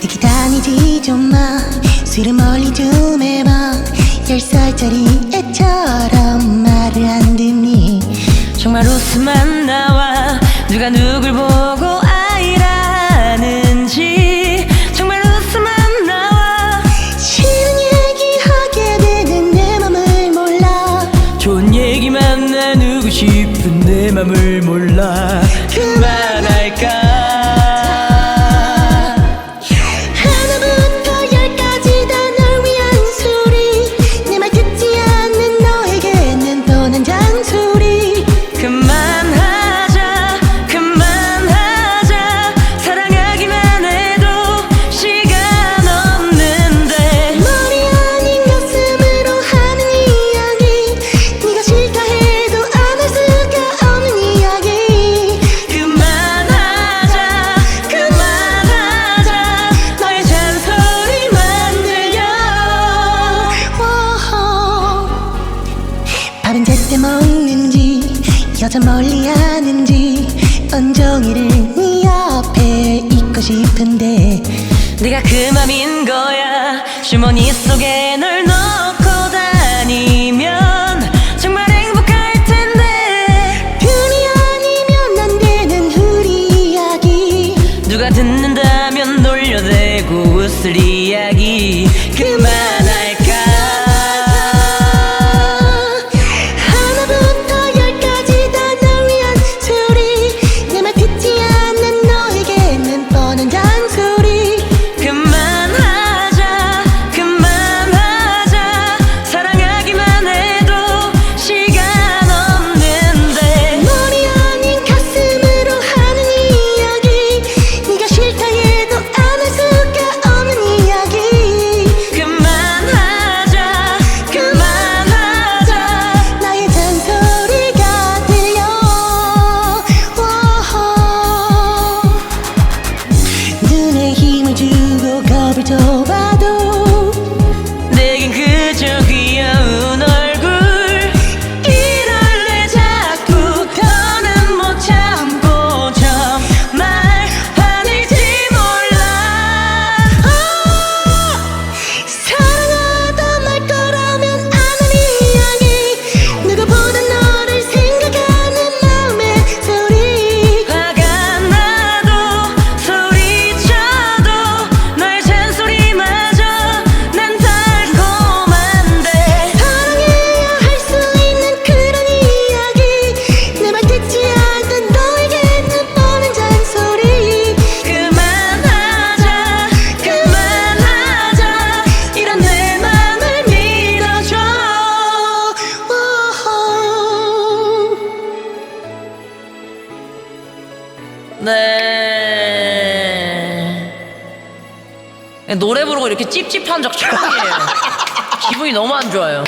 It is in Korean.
기다리지 좀마. 술을 멀리 좀 해봐. 열 살짜리 애처럼. 내 맘을 몰라. 그 있는지 여자 멀리 하는지 언정이를 네 앞에 있고 싶은데. 네가 그 맘인 거야. 주머니 속에 널 넣고 다니면 정말 행복할 텐데. 편이 아니면 안 되는 우리 이야기. 누가 듣는다면 놀려대고 웃을 이야기. 그만하 네. 노래 부르고 이렇게 찝찝한 적 처음이에요. 기분이 너무 안 좋아요.